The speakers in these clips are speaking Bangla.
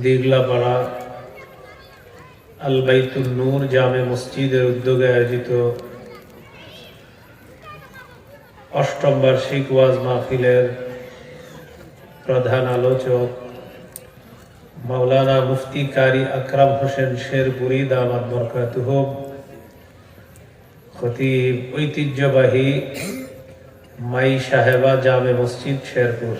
দিগলাপাড়া আল বাইতুল নূর জামে মসজিদের উদ্যোগে আয়োজিত অষ্টম বার্ষিক ওয়াজ মাহফিলের প্রধান আলোচক মাওলানা মুফতি কারি আকরাম হোসেন শেরপুরি দামাদ বরকাতুহ খতিব ঐতিহ্যবাহী মাই সাহেবা জামে মসজিদ শেরপুর।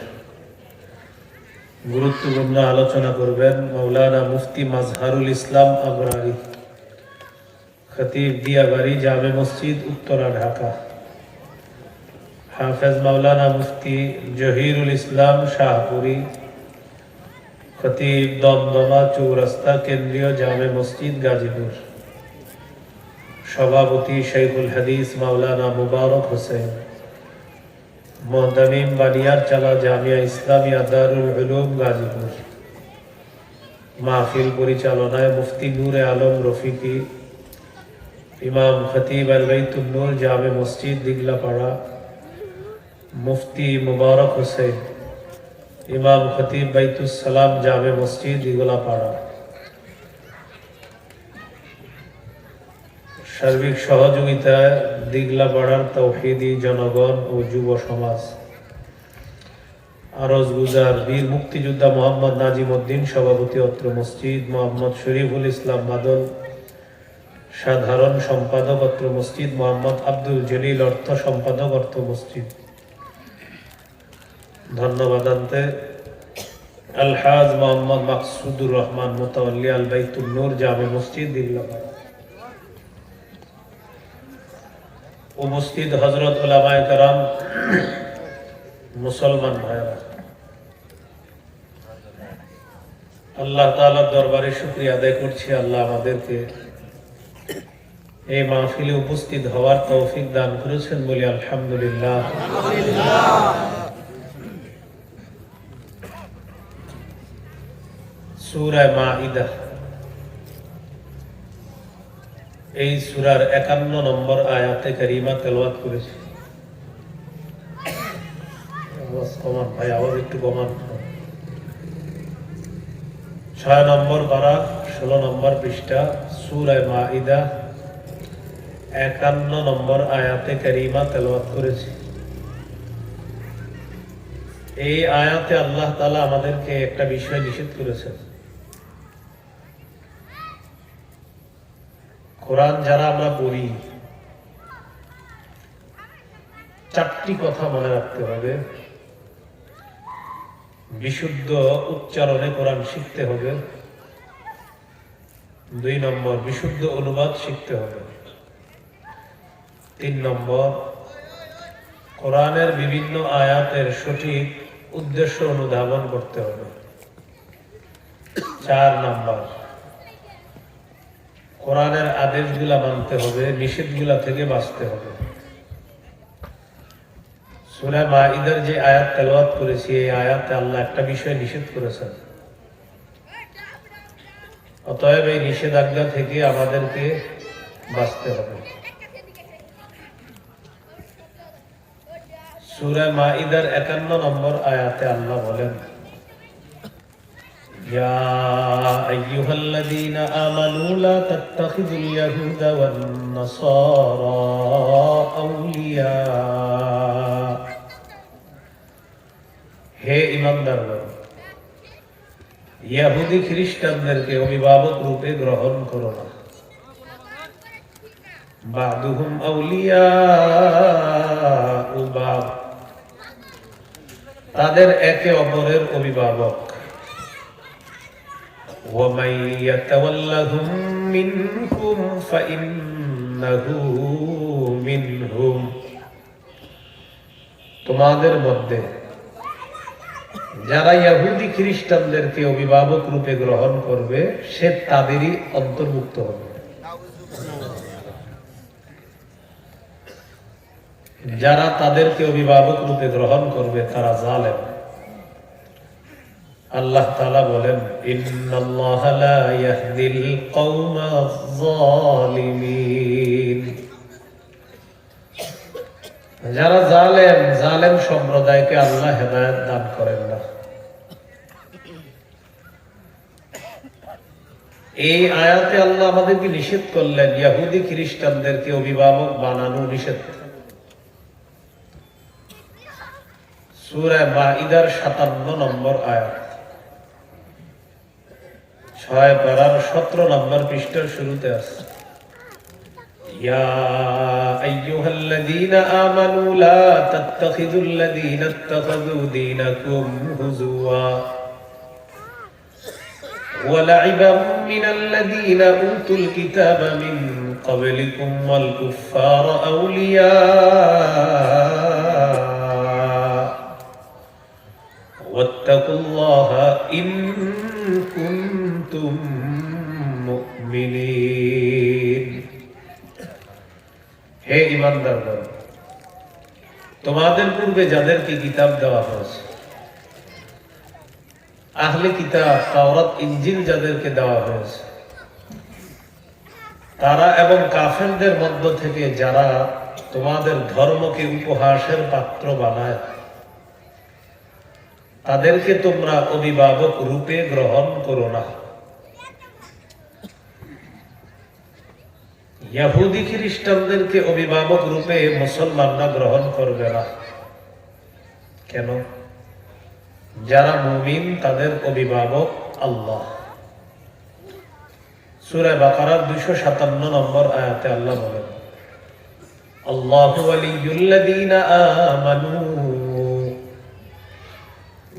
গুরুত্বপূর্ণ আলোচনা করবেন মৌলানা মুফতি মাজহারুল ইসলাম আবরারি খতিব দিয়াবাড়ি জামে মসজিদ, উত্তরা, ঢাকা। হাফেজ মাওলানা মুফতি জহিরুল ইসলাম শাহপুরি, খতিব দমদমা চৌরাস্তা, কেন্দ্রীয় জামে মসজিদ, গাজীপুর। সভাপতি শৈখুল হাদিস মাওলানা মুবারক হোসেন। মোহতামিম বানিয়ার চালা জামিয়া ইসলামিয়া দারুল উলুম গাজীপুর। মাহফিল পরিচালনায় মুফতি নূরে আলম রফিকি, ইমাম খতিব আল বাইতুল নূর জামে মসজিদ দিগলাপাড়া, মুফতি মুবারক হোসেন, ইমাম খতিব বাইতুল সালাম জামে মসজিদ দিগলাপাড়া। সার্বিক সহযোগিতায় দিগলা পাড়ার তৌহিদি জনগণ ও যুব সমাজ। আরজ গুজার বীর মুক্তিযোদ্ধা মোহাম্মদ নাজিম উদ্দিন সভাপতি অত্র মসজিদ, মোহাম্মদ শরীফুল ইসলাম বাদল সাধারণ সম্পাদক অত্র মসজিদ, মোহাম্মদ আব্দুল জলিল অর্থ সম্পাদক অর্থ মসজিদ। ধন্যবাদ আনতে আলহাজ মোহাম্মদ মাকসুদুর রহমান মোতাল্লি আল বাইতুল নূর জামে মসজিদ দিল্লাপাড়া। উপস্থিত হজরত কারাম, মুসলমান ভাইরা আল্লাহ তাআলার দরবারে শুক্রিয়া আদায় করছি, আল্লাহ আমাদেরকে এই মাহফিলে উপস্থিত হওয়ার তৌফিক দান করেছেন বলে আলহামদুলিল্লাহ। সূরা মাইদা এই সুরার একান্ন নম্বর আয়াতে কারিমা তেলওয়াত করেছে। কমান ভাই একটু কমান। ছয় নম্বর পারা ষোলো নম্বর পৃষ্ঠা, সুরায় মাইদা একান্ন নম্বর আয়াতে কারিমা তেলওয়াত করেছে। এই আয়াতে আল্লাহ তালা আমাদেরকে একটা বিষয় নিষেধ করেছেন। কোরআন যারা আমরা পড়ি, চারটি কথা মনে রাখতে হবে। বিশুদ্ধ উচ্চারণে কোরআন শিখতে হবে। দুই নম্বর, বিশুদ্ধ অনুবাদ শিখতে হবে। তিন নম্বর, কোরআনের বিভিন্ন আয়াতের সঠিক উদ্দেশ্য অনুধাবন করতে হবে। চার নম্বর কোরআনের আদেশগুলা মানতে হবে, নিষেধগুলা থেকে বাঁচতে হবে। সুরা মাইদার যে আয়াত তেলাওয়াত করেছি, এই আয়াতে আল্লাহ একটা বিষয় নিষেধ করেছেন। অতএব এই নিষেধাজ্ঞা থেকে আমাদেরকে বাঁচতে হবে। সুরা মাইদার একান্ন নম্বর আয়াতে আল্লাহ বলেন يا أيها الذين آمنوا لا تتخذوا اليهود والنصارى أولياء হে ইমানদারগণ ইয়াহুদি খ্রিস্টানদেরকে অভিভাবক রূপে গ্রহণ করো না بعضهم أولياء بعض তাদের একে অপরের অভিভাবক ومن يتولهم منكم فإنه منهم তোমাদের মধ্যে যারা ইহুদি খ্রিস্টানদেরকে অভিভাবক রূপে গ্রহণ করবে সে তাদেরই অন্তর্ভুক্ত হবে যারা তাদেরকে অভিভাবক রূপে গ্রহণ করবে তারা জালেম আল্লাহ তাআলা বলেন যারা জালেম জালেম সম্প্রদায়কে আল্লাহ হেদায়েত দান করেন না। এই আয়াতে আল্লাহ আমাদেরকে নিষেধ করলেন ইহুদি খ্রিস্টানদেরকে অভিভাবক বানানো নিষেধ। সূরা মাইদার 57 নম্বর আয়াত। ছয় পারার 17 নম্বর পৃষ্ঠার শুরুতে আছে يا أيها الذين آمنوا لا تتخذوا الذين اتخذوا دينكم هزوا ولعبا من الذين أوتوا الكتاب من قبلكم والكفار أولياء واتقوا الله إن كنتم مؤمنين হে ইমানদারগণ তোমাদের পূর্বে যাদেরকে কিতাব দেওয়া হয়েছে আহলে কিতাব তাওরাত ইঞ্জিল যাদেরকে দেওয়া হয়েছে তারা এবং কাফেরদের মধ্য থেকে যারা তোমাদের ধর্মকে উপহাসের পাত্র বানায় তাদেরকে তোমরা অভিভাবক রূপে গ্রহণ করো না। ইয়াহুদি খ্রিস্টানদেরকে অভিভাবক রূপে মুসলমানরা গ্রহণ করবে না। কেন? যারা মুমিন, তাদের অভিভাবক আল্লাহ। সুরায় বাকারার দুইশো সাতান্ন নম্বর আয়াতে আল্লাহ বলেন, আল্লাহ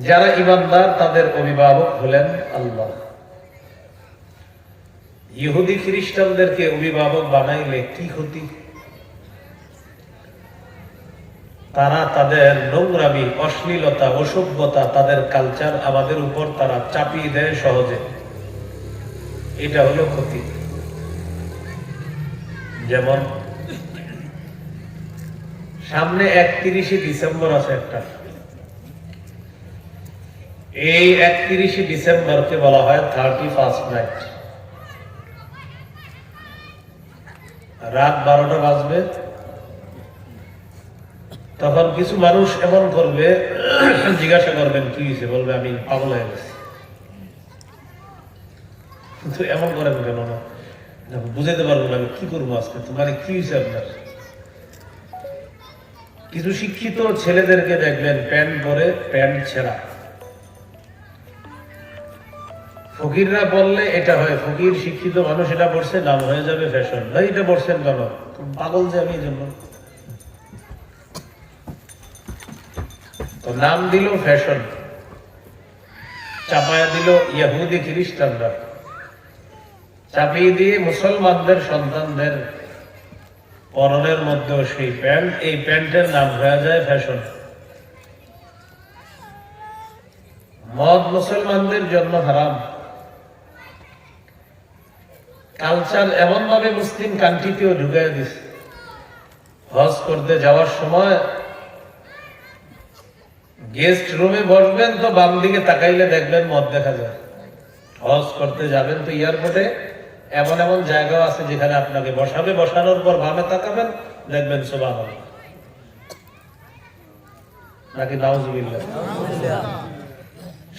যারা ইমানদার, তাদের অভিভাবক হলেন আল্লাহ। ইহুদি খ্রিস্টানদেরকে অভিভাবক বানাইলে কি ক্ষতি? তারা তাদের নোংরামি, অশ্লীলতা, অসভ্যতা, তাদের কালচার আমাদের উপর তারা চাপিয়ে দেয় সহজে। এটা হলো ক্ষতি। যেমন, সামনে একত্রিশে ডিসেম্বর আছে একটা। এই একত্রিশে ডিসেম্বরকে বলা হয় থার্টি ফার্স্ট নাইট রাত বারোটা বাজবে। তখন কিছু মানুষ এমন করবে, জিজ্ঞাসা করবেন, কি হয়েছে বলবে, আমি পাগল হয়ে গেছি। কিন্তু এমন করেন কেন না? বুঝাইতে পারব না আমি কি করব আজকে। তোমার কি হয়েছে আপনার? কিছু শিক্ষিত ছেলেদেরকে দেখবেন, প্যান্ট পরে প্যান্ট ছেঁড়া। ফকিররা বললে এটা হয়, ফকির শিক্ষিত মানুষ এটা পড়ছে নাম হয়ে যাবে ফ্যাশন ভাই এটা পড়ছেন কেন? পাগল যে আমি এই জন্য তো নাম দিল ফ্যাশন চাপায়া দিল ইয়াহুদি খ্রিস্টানরা। চাপিয়ে দিয়ে মুসলমানদের সন্তানদের পরনের মধ্যেও সেই প্যান্ট, এই প্যান্টের নাম হয়ে যায় ফ্যাশন মদ মুসলমানদের জন্য হারাম। কালচার এমন ভাবে মুসলিম কান্ট্রিতেও ঢুকাই দিছে। হজ করতে যাওয়ার সময় গেস্ট রুমে বসবেন তো বাম দিকে তাকাইলে দেখবেন মদ দেখা যায়। হজ করতে যাবেন তো এয়ারপোর্টে এমন এমন জায়গা আছে যেখানে আপনাকে বসাবে, বসানোর পর বামে তাকাবেন, দেখবেন সোবাহ নাকি নাউজুবিল্লাহ?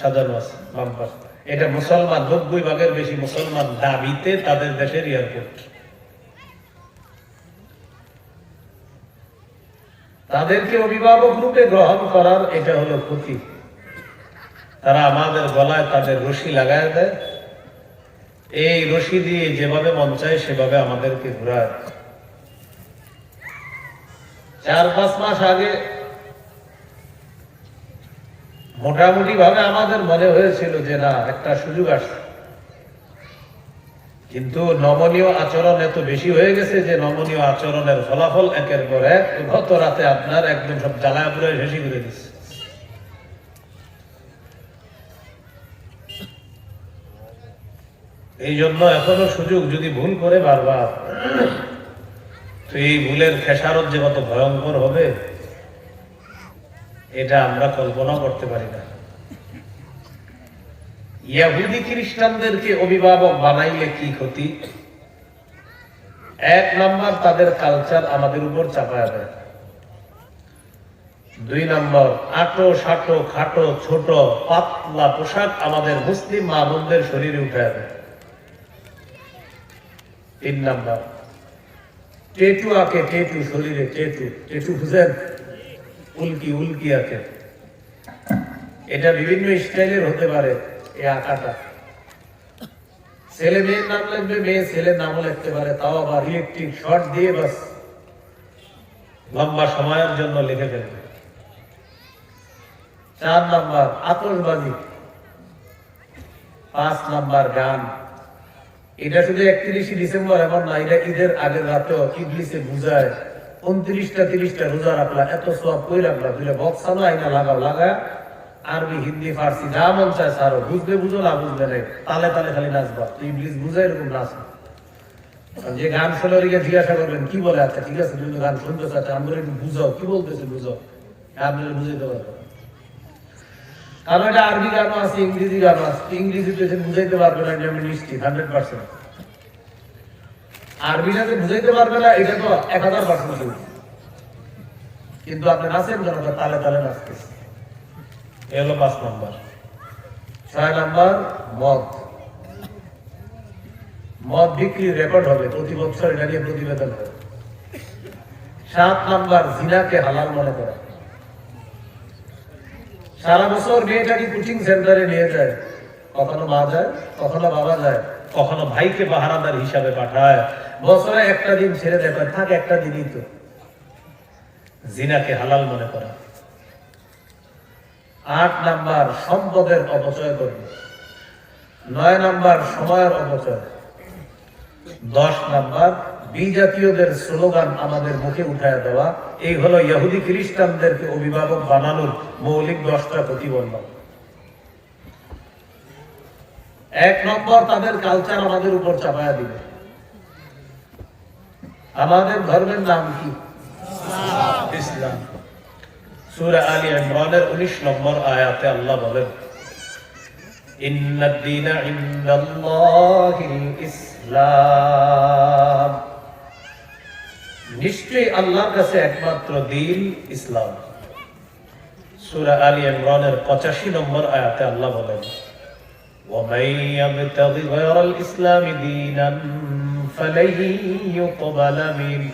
সাজানো আছে বাম্পার এটা মুসলমান নব্বই ভাগের বেশি মুসলমান দাবিতে তাদের দেশের এয়ারপোর্ট। তাদেরকে অভিভাবক রূপে গ্রহণ করার এটা হলো ক্ষতি। তারা আমাদের গলায় তাদের রশি লাগায় দেয়। এই রশি দিয়ে যেভাবে মন চায় সেভাবে আমাদেরকে ঘুরায় চার পাঁচ মাস আগে মোটামুটি ভাবে আমাদের মনে হয়েছিল যে না, একটা সুযোগ আসছে কিন্তু নমনীয় আচরণ এত বেশি হয়ে গেছে যে নমনীয় আচরণের ফলাফল একের পর এক গত রাতে আপনার একদম সব জ্বালায় পুরে শেষই করে দিচ্ছে। এই জন্য এখনও সুযোগ যদি ভুল করে বারবার, তো এই ভুলের খেসারত যে কত ভয়ঙ্কর হবে এটা আমরা কল্পনা করতে পারি না। ইয়াহুদি খ্রিস্টানদেরকে অভিভাবক বানাইলে কি ক্ষতি? এক নাম্বার, তাদের কালচার আমাদের উপর চাপায় দেয়। দুই নম্বর, আটো সাটো খাটো ছোট পাতলা পোশাক আমাদের মুসলিম মা বোনদের শরীরে উঠে দেয়। তিন নাম্বার টেটু আঁকে টেটু শরীরে টেটু টেটু বুঝেন? উল্কি উল্কি আঁকে এটা বিভিন্ন স্টাইলের হতে পারে এই আঁকাটা। ছেলে মেয়ের নাম মেয়ে ছেলের নামও পারে, তাও আবার ইলেকট্রিক শর্ট দিয়ে বাস। লম্বা সময়ের জন্য লিখে ফেলবে। চার নাম্বার আতসবাজি পাঁচ নাম্বার, গান। এটা শুধু একত্রিশে ডিসেম্বর এমন না, এটা ঈদের আগের রাতেও ইংলিশে বুঝায়। উনত্রিশটা, তিরিশটা রোজা রাখলা, এত সব কই রাখলা? দুইটা বক্স আনো, আইনা লাগাও, লাগায় আরবি, হিন্দি, ফার্সি, যা মন চায় সারো বুঝবে, বুঝো না, বুঝবে না তালে তালে খালি নাচবা তো ইংলিশ বুঝে এরকম নাচ যে গান শুনে ওদিকে জিজ্ঞাসা করবেন, কি বলে? আচ্ছা ঠিক আছে, তুমি গান শুনতে চাচ্ছ আমরা একটু বুঝাও। কি বলতেছে, বুঝাও? আপনারা বুঝাইতে পারবে। কারণ এটা আরবি গানও আছে, ইংরেজি গানও আছে। ইংরেজিতে যে বুঝাইতে পারবে না, এটা আমি নিশ্চিত হান্ড্রেড পার্সেন্ট আরবিটা যে বুঝাইতে পারবে না, এটা তো এক হাজার পার্সেন্ট কিন্তু আপনি নাচেন কেন তালে তালে নাচতেছে এ পাঁচ নাম্বার। ছয় নাম্বার, মদ। মদ বিক্রি রেকর্ড হবে, প্রতি বছর এটা নিয়ে প্রতিবেদন হবে। সাত নাম্বার, জিনাকে হালাল মনে করা। সারা বছর মেয়েটাকে কোচিং সেন্টারে নিয়ে যায়? কখনো মা যায়, কখনো বাবা যায়, কখনো ভাইকে পাহারাদার হিসাবে পাঠায়। বছরে একটা দিন ছেড়ে কয়, থাক একটা দিনই তো। জিনাকে হালাল মনে করা। আট নাম্বার সম্পদের অপচয় করবে নয় নাম্বার সময়ের অপচয়। দশ নাম্বার বিজাতীয়দের স্লোগান আমাদের মুখে উঠায় দেওয়া। এই হলো ইহুদি খ্রিস্টানদেরকে অভিভাবক বানানোর মৌলিক দশটা প্রতিবন্ধক এক নম্বর তাদের কালচার আমাদের উপর চাপায়া দিবে। আমাদের ধর্মের নাম কি ইসলাম সূরা আলী ইমরানের 19 নম্বর আয়াতে আল্লাহ বলেন ইন্নাদ দীনা ইনদাল্লাহিল ইসলাম নিশ্চয়ই আল্লাহর কাছে একমাত্র দিন ইসলাম সূরা আলী ইমরানের 85 নম্বর আয়াতে আল্লাহ বলেন ومن يبتغ غير الإسلام دينا فلن يقبل منه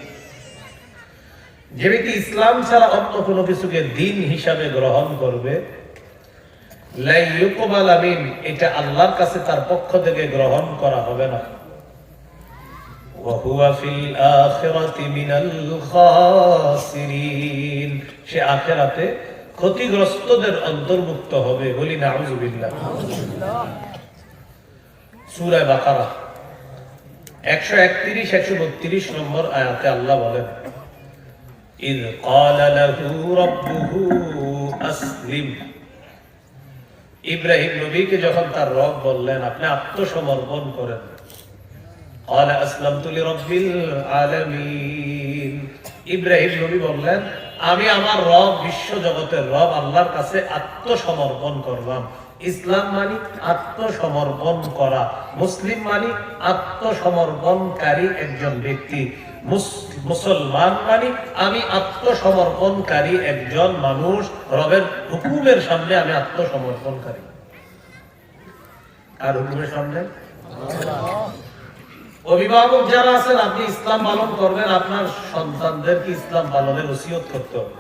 যে ব্যক্তি ইসলাম ছাড়া অন্য কোনো কিছুকে দিন হিসাবে গ্রহণ করবে লাই ইউকবাল আমিন এটা আল্লাহর কাছে তার পক্ষ থেকে গ্রহণ করা হবে না وهو في الآخرة من الخاسرين সে আখেরাতে ক্ষতিগ্রস্তদের অন্তর্ভুক্ত হবে বলি নাউজুবিল্লাহ সূরা বাকারা একশো একত্রিশ একশো বত্রিশ নম্বর আয়াতে আল্লাহ বলেন إذ قال له ربه أسلم ইব্রাহিম নবীকে যখন তার রব বললেন আপনি আত্মসমর্পণ করেন قال أسلمت لرب العالمين ইব্রাহিম নবী বললেন আমি আমার রব বিশ্ব জগতের রব আল্লাহর কাছে আত্মসমর্পণ করলাম ইসলাম মানি আত্মসমর্পণ করা। মুসলিম মানি আত্মসমর্পণকারী একজন ব্যক্তি। মুসলমান মানি আমি আত্মসমর্পণকারী একজন মানুষ। রবের হুকুমের সামনে আমি আত্মসমর্পণকারী। আর হুকুমের সামনে? অভিভাবক যারা আছেন, আপনি ইসলাম পালন করবেন, আপনার সন্তানদেরকে ইসলাম পালনের ওসিয়ত করতে হবে।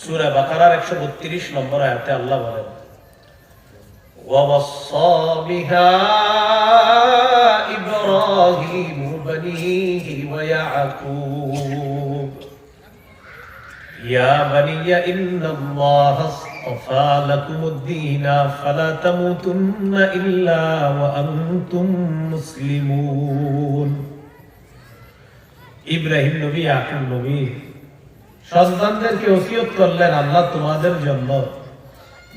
সূরা বাকারার 132 নম্বর আয়াতে আল্লাহ বলেন ووصى بها إبراهيم بنيه ويعقوب يا بني إن الله اصطفى لكم الدين فلا تموتن إلا وأنتم مسلمون ইব্রাহিম নবী আকুল নবী সন্তানদেরকে ওসিয়ত করলেন আল্লাহ তোমাদের জন্য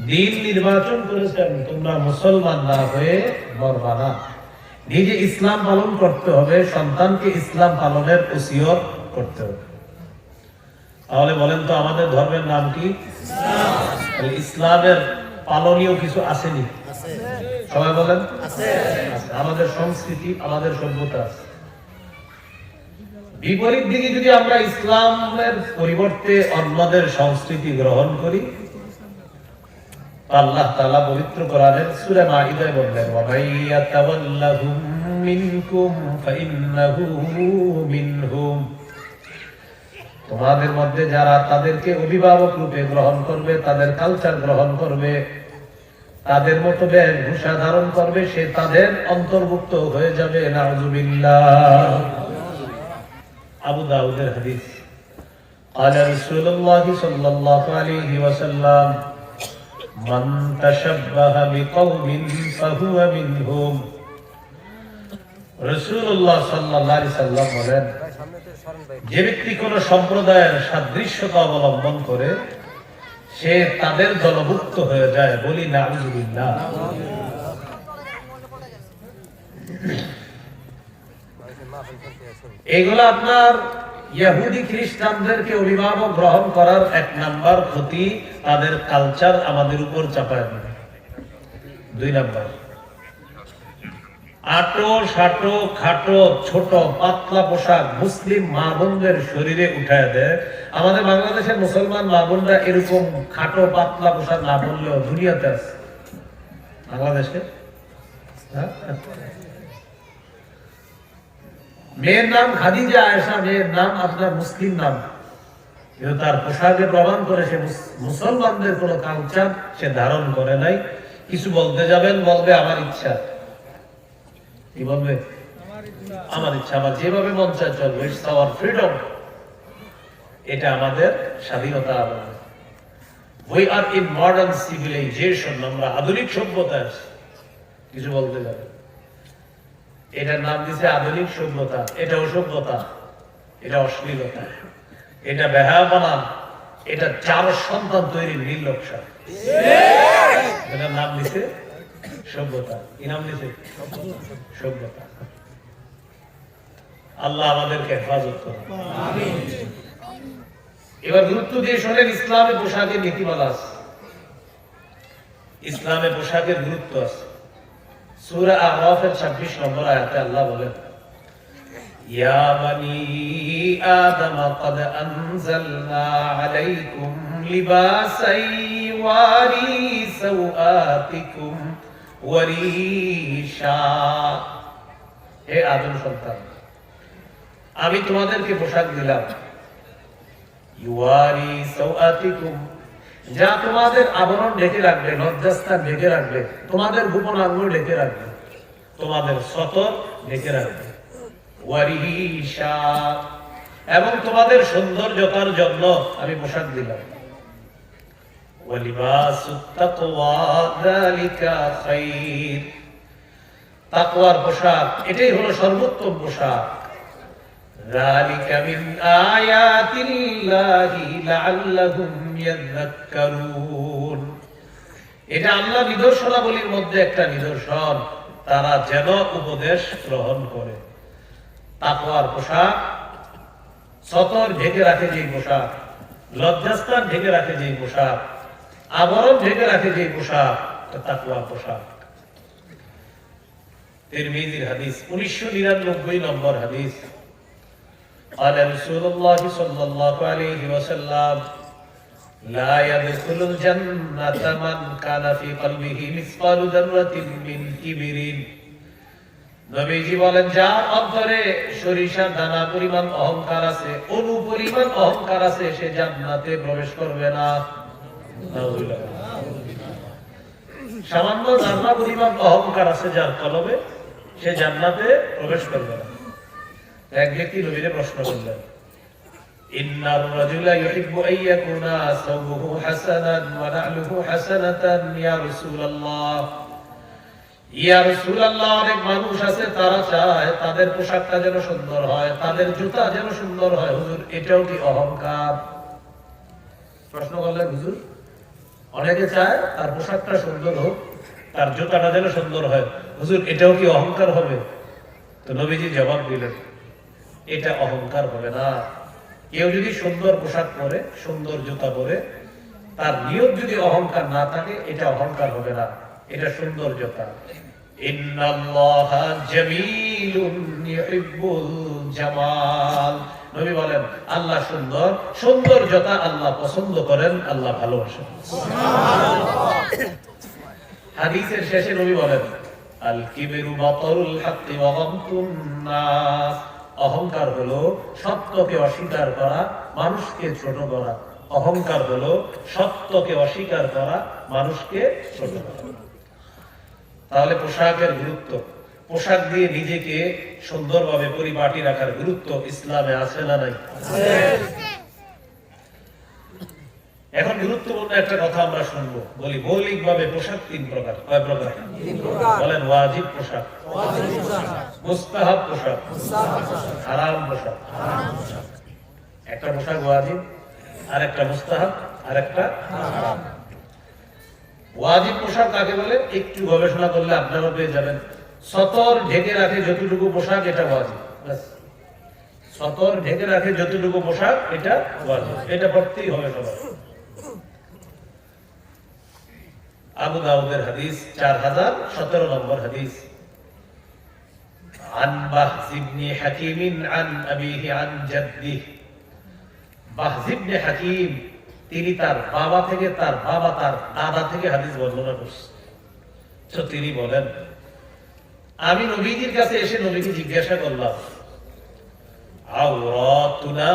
দিন নির্বাচন করেছেন, তোমরা মুসলমান না হয়ে মরবা না। নিজে ইসলাম পালন করতে হবে, সন্তানকে ইসলাম পালনের ওসিয়ত করতে হবে। তাহলে বলেন তো, আমাদের ধর্মের নাম কি? ইসলামের পালনীয় কিছু আসেনি? সবাই বলেন? আমাদের সংস্কৃতি, আমাদের সভ্যতা বিপরীত দিকে যদি আমরা ইসলামের পরিবর্তে অন্যদের সংস্কৃতি গ্রহণ করি আল্লাহ তাআলা পবিত্র কোরআনের সূরা মাইদায় বললেন ওয়া মাইয়াতাওয়াল্লাহুম মিনকুম ফাইন্নাহু মিনহুম তোমাদের মধ্যে যারা তাদেরকে অভিভাবক রূপে গ্রহণ করবে তাদের কালচার গ্রহণ করবে তাদের মতো বেশভূষা ধারণ করবে সে তাদের অন্তর্ভুক্ত হয়ে যাবে নাউজুবিল্লাহ আবু দাউদের হাদিস قال رسول الله صلى الله عليه وسلم من تشبه بقوم فهو منهم রসুল্লাহ সাল্লাহ সাল্লাম বলেন যে ব্যক্তি কোন সম্প্রদায়ের সাদৃশ্যতা অবলম্বন করে সে তাদের দলভুক্ত হয়ে যায় বলি না এগুলো আপনার ইহুদি খ্রিস্টানদেরকে অভিভাবক গ্রহণ করার এক নাম্বার ক্ষতি তাদের কালচার আমাদের উপর চাপায় দুই নাম্বার। আটো, সাটো, খাটো, ছোট, পাতলা পোশাক মুসলিম মা বোনদের শরীরে উঠায় দেয়। আমাদের বাংলাদেশের মুসলমান মা বোনরা এরকম খাটো, পাতলা পোশাক না বললেও দুনিয়াতে আছে। বাংলাদেশে? হ্যাঁ? মেয়ের নাম খাদিজা, আয়েশা মেয়ের নাম আপনার মুসলিম নাম। কিন্তু তার পোশাকে প্রমাণ করে সে মুসলমানদের কোন কালচার সে ধারণ করে নাই। কিছু বলতে যাবেন? বলবে, আমার ইচ্ছা। কি বলবে? আমার ইচ্ছা। আমার যেভাবে মন চায় চলবে। ইটস আওয়ার ফ্রিডম এটা আমাদের স্বাধীনতা we are in modern civilization আমরা আধুনিক সভ্যতা আছি। কিছু বলতে যাবে এটার নাম দিছে আধুনিক সভ্যতা। এটা অসভ্যতা, এটা অশ্লীলতা। এটা বেহায়াপনা, এটা চার সন্তান তৈরির নির্লক্ষা এটার নাম দিছে সভ্যতা। কি নাম দিছে? সভ্যতা। আল্লাহ আমাদেরকে হেফাজত এবার গুরুত্ব দিয়ে শোনেন, ইসলামে পোশাকের নীতিমালা আছে। ইসলামে পোশাকের গুরুত্ব আছে। সূরা আরাফের 26 নম্বর আয়াতে আল্লাহ বলেন ইয়া বানি আদম قد انزلنا عليكم لباسا يواري سوآتكم وريشا হে আদম সন্তান আমি তোমাদেরকে পোশাক দিলাম ইউয়ারি সৌআতিকুম যা তোমাদের আবরণ ঢেকে রাখবে লজ্জাস্থান ঢেকে রাখবে, তোমাদের গোপন আঙ্গুল ঢেকে রাখবে, তোমাদের সতর ঢেকে রাখবে। এবং তোমাদের সৌন্দর্যতার জন্য আমি পোশাক দিলাম। পোশাক, এটাই হলো সর্বোত্তম পোশাক। ذلك من آيات الله لعلهم يذكرون এটা আল্লাহ নিদর্শনাবলীর মধ্যে একটা নিদর্শন তারা যেন উপদেশ গ্রহণ করে তাকওয়ার পোশাক সতর ঢেকে রাখে যে পোশাক লজ্জাস্থান ঢেকে রাখে যে পোশাক আবরণ ঢেকে রাখে যে পোশাক তাকওয়ার পোশাক তিরমিজির হাদিস উনিশশো নিরানব্বই নম্বর হাদিস قال رسول الله صلى الله عليه وسلم لا يدخل الجنة من كان في قلبه مثقال ذرة من كبر নবীজি বলেন যার অন্তরে সরিষার দানা পরিমাণ অহংকার আছে অনু পরিমাণ অহংকার আছে সে জান্নাতে প্রবেশ করবে না সামান্য দানা পরিমাণ অহংকার আছে যার কলবে সে জান্নাতে প্রবেশ করবে না এক ব্যক্তি নবীরে প্রশ্ন করলেন এটাও কি অহংকার? প্রশ্ন হুজুর, অনেকে চায় তার পোশাকটা সুন্দর হোক, তার জুতাটা যেন সুন্দর হয়। হুজুর, এটাও কি অহংকার হবে? তো নবীজি জবাব দিলেন এটা অহংকার হবে না। কেউ যদি সুন্দর পোশাক পরে, সুন্দর জুতা পরে, তার নিয়ত যদি অহংকার না থাকে, এটা অহংকার হবে না। এটা সুন্দর জুতা। আল্লাহ সুন্দর সুন্দর জুতা আল্লাহ পছন্দ করেন, আল্লাহ ভালোবাসেন। হাদিসের শেষে নবী বলেন, আল কিবিরু অহংকার হলো সত্যকে অস্বীকার করা, মানুষকে ছোট করা। অহংকার হলো সত্যকে অস্বীকার করা, মানুষকে ছোট করা। তাহলে পোশাকের গুরুত্ব। পোশাক দিয়ে নিজেকে সুন্দরভাবে পরিপাটি রাখার গুরুত্ব ইসলামে আছে না নাই? এখন গুরুত্বপূর্ণ একটা কথা আমরা শুনব। বলি মৌলিক ভাবে পোশাক তিন প্রকার। কয় প্রকার? বলেন ওয়াজিব পোশাক। মুস্তাহাব পোশাক। হারাম পোশাক। একটা পোশাক ওয়াজিব আর একটা মুস্তাহাব আর একটা ওয়াজিব পোশাক কাকে বলে? একটু গবেষণা করলে আপনারা পেয়ে যাবেন। সতর ঢেকে রাখে যতটুকু পোশাক এটা ওয়াজিব। সতর ঢেকে রাখে যতটুকু পোশাক এটা ওয়াজিব। এটা পড়তেই হবে সবার। আবু দাউদের হাদিস চার হাজার সতেরো নম্বর হাদিস عن بهز بن حكيم عن أبيه عن جده বাহজ ইবনে হাকিম তিনি তার বাবা থেকে তার বাবা তার দাদা থেকে হাদিস বর্ণনা করছে তো তিনি বলেন আমি নবীজির কাছে এসে নবীকে জিজ্ঞাসা করলাম আওরাতুনা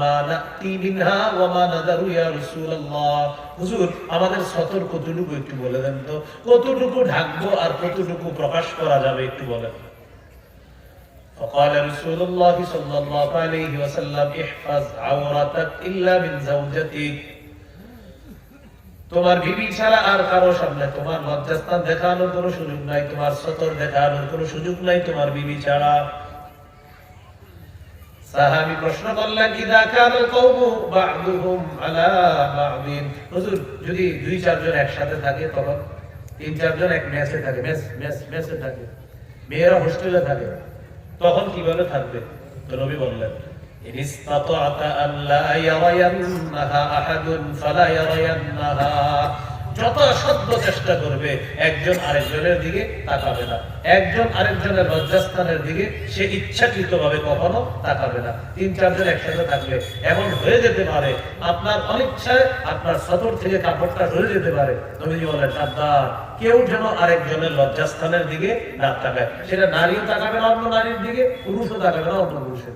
মা নাতি মিনহা ওয়া মা নাদারু ইয়া রাসূলুল্লাহ হুজুর আমাদের সতর কতটুকু একটু বলে দেন তো কতটুকু ঢাকবো আর কতটুকু প্রকাশ করা যাবে একটু বলেন فقال رسول الله صلى الله عليه وسلم احفظ عورتك إلا من زوجتك তোমার বিবি ছাড়া আর কারো সামনে তোমার লজ্জাস্থান দেখানোর কোনো সুযোগ নাই তোমার সতর দেখানোর কোনো সুযোগ নাই তোমার বিবি ছাড়া সাহাবী প্রশ্ন করলেন, ইদা কানাল কওমু বা'দুহুম আলা বা'দিন? হুজুর, যদি দুই চারজন একসাথে থাকে, তখন তিন চারজন এক মেসে থাকে মেস মেস মেসে থাকে। মেয়েরা হোস্টেলে থাকে। তখন কীভাবে থাকবে। তো নবী বললেন ইসতাতা'তা আন লা ইয়ারায়ান্নাহা আহাদুন ফালা ইয়ারায়ান্নাহা। যত সাধ্য চেষ্টা করবে, একজন আরেকজনের দিকে তাকাবে না। একজন আরেকজনের লজ্জাস্থানের দিকে সে ইচ্ছাকৃত ভাবে কখনো তাকাবে না। তিন, চারজন একসাথে থাকলে এমন হয়ে যেতে পারে, আপনার অনিচ্ছায় আপনার সতর থেকে কাপড়টা সরে যেতে পারে। নবীজি বলেন সাবধান, কেউ যেন আরেকজনের লজ্জাস্থানের দিকে না তাকায়। সেটা নারীও তাকাবে না, অন্য নারীর দিকে, পুরুষও তাকাবে না, অন্য পুরুষের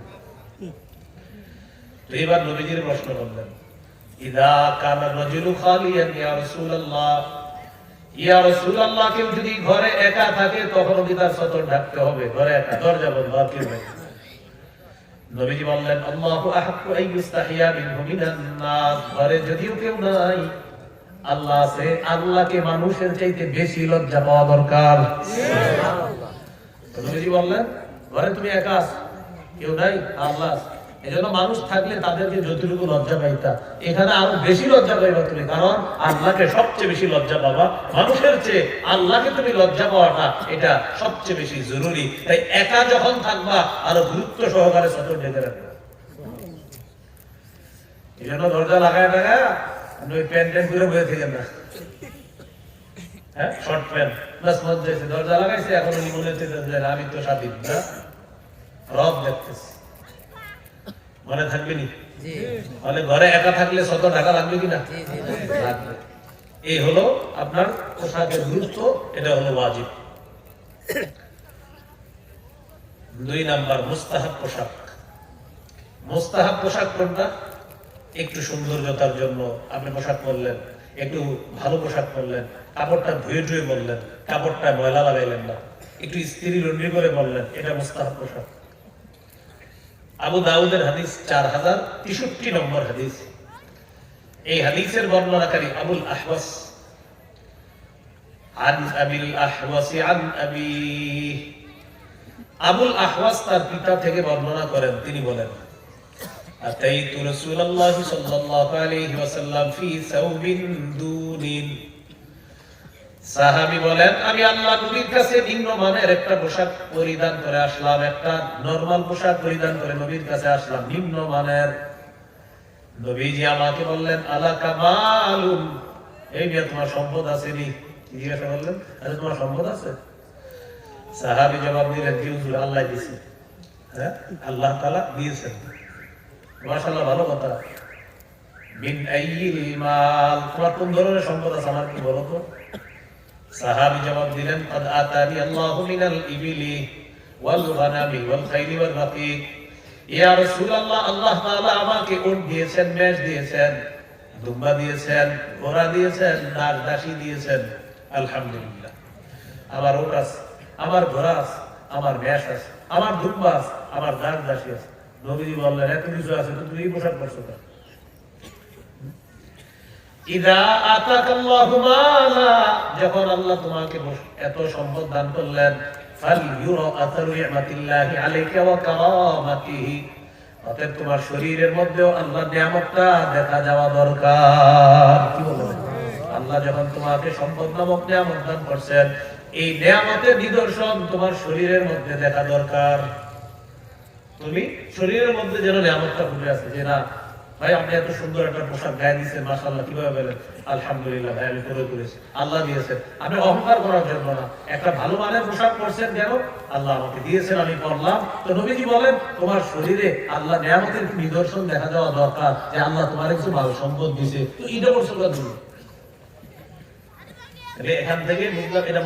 তো এবার নবীজির প্রশ্ন করলেন ইদা কানা রাজুলু খালিয়ান ইয়া রাসূলুল্লাহ। ইয়া রাসূলুল্লাহ কেউ যদি ঘরে একা থাকে তখন কি তার সতর ঢাকতে হবে? ঘরে একা দরজা বন্ধ আর কেউ নেই। নবীজি বললেন আল্লাহু আহাক্কু আন ইস্তাহিয়া মিনহু মিনান নাস। ঘরে যদিও কেউ নাই আল্লাহ আছে। আল্লাহকে মানুষের চাইতে বেশি লজ্জা পাওয়া দরকার। নবীজি বললেন ঘরে তুমি একা কেউ নাই? আল্লাহ আছে। এজন্য মানুষ থাকলে তাদেরকে যতটুকু লজ্জা পাইতা এখানে আরও বেশি লজ্জা পাইবা তুমি, কারণ আল্লাহকে সবচেয়ে বেশি লজ্জা পাবা মানুষের চেয়ে। আল্লাহকে তুমি লজ্জা পাওয়াটা এটা সবচেয়ে বেশি জরুরি। তাই একা যখন থাকবা, আরও গুরুত্ব সহকারে সতর ডেকে রাখবা। এই জন্য দরজা লাগায় আপনি ওই প্যান্ট ট্যান্ট করে বয়ে থাকেন না। হ্যাঁ শর্ট প্যান্ট। প্লাস মধ্যে দরজা লাগাইছে, এখন মনে হচ্ছে আমি তো স্বাধীন, না? রব দেখতেছি। মনে থাকবে নি? তাহলে ঘরে একা থাকলে শত টাকা লাগবে কিনা? লাগবে। এই হলো আপনার পোশাকের গুরুত্ব এটা হলো ওয়াজিব। দুই নাম্বার মুস্তাহাব পোশাক। মুস্তাহাব পোশাক কোনটা? একটু সৌন্দর্যতার জন্য আপনি পোশাক পরলেন একটু ভালো পোশাক পরলেন কাপড়টা ধুয়ে ধুয়ে বললেন কাপড়টা ময়লা লাগাইলেন না একটু স্ত্রী লন্ড্রি করে বললেন এটা মুস্তাহাব পোশাক। আবু দাউদের হাদিস চার হাজার তেষট্টি নম্বর হাদিস এই হাদিসের বর্ণনাকারী আবুল আহওয়াস عن أبي الأحوص عن أبيه আবুল আহওয়াস তার পিতা থেকে বর্ণনা করেন তিনি বলেন أتيت رسول الله صلى الله عليه وسلم في ثوب دون সাহাবি বলেন, আমি আল্লাহ নবীর কাছে ভিন্ন মানের একটা পোশাক পরিধান করে আসলাম, একটা নরমাল পোশাক পরিধান করে নবীর কাছে আসলাম, নিম্ন মানের। নবীজি আমাকে বললেন, আলা কামালুন? এই নিয়ে তোমার সম্পদ আছে নি জিজ্ঞাসা করলেন? আরে, তোমার সম্পদ আছে? সাহাবি জবাব দিলেন কি হুজুর, আল্লাহ দিয়েছে। হ্যাঁ আল্লাহ তাআলা দিয়েছেন। মাশাআল্লাহ, ভালো কথা। মিন আইয়িল মাল, তোমার কোন ধরনের সম্পদ আছে আমার কি বলো তো। সাহাবি জবাব দিলেন, কদ আতানি আল্লাহু মিনাল ইবিলি ওয়াল গানামি ওয়াল খাইলি ওয়াল রাকিক ইয়া রাসূলুল্লাহ, আল্লাহ তাআলা আমাকে উট দিয়েছেন মেষ দিয়েছেন, দুম্বা দিয়েছেন, ঘোড়া দিয়েছেন নার দাসী দিয়েছেন। আলহামদুলিল্লাহ। আমার উট আছে, আমার ঘোড়া আছে, আমার মেষ আছে, আমার দুম্বা আছে, আমার নার দাসী আছে। নবীজি বললেন, এত কিছু আছে, তো তুমি পোশাক পরছো যখন আল্লাহ তোমাকে এত সম্পদ দান করলেন তোমার শরীরের নিয়ামতটা দেখা যাওয়া দরকার। আল্লাহ যখন তোমাকে সম্পদ নামক নিয়ামত দান করছেন, এই নিয়ামতের নিদর্শন তোমার শরীরের মধ্যে দেখা দরকার। তুমি শরীরের মধ্যে যেন নিয়ামতটা ফুটে আছে যে না ভাই, আপনি এত সুন্দর একটা পোশাক গায়ে দিয়েছেন, মাশাআল্লাহ, কীভাবে আলহামদুলিল্লাহ, ভাই, আমি করে করেছি আল্লাহ দিয়েছেন। আপনি অহংকার করার জন্য না। একটা ভালো মানের পোশাক পরছেন কেন? আল্লাহ আমাকে দিয়েছেন, আমি পরলাম। তো নবীজি বলেন, তোমার শরীরে আল্লাহ নিয়ামতের নিদর্শন দেখা দেওয়া দরকার? যে আল্লাহ তোমার কিছু ভালো সম্পদ দিয়েছে। তো এটা করছ এখান থেকে এটা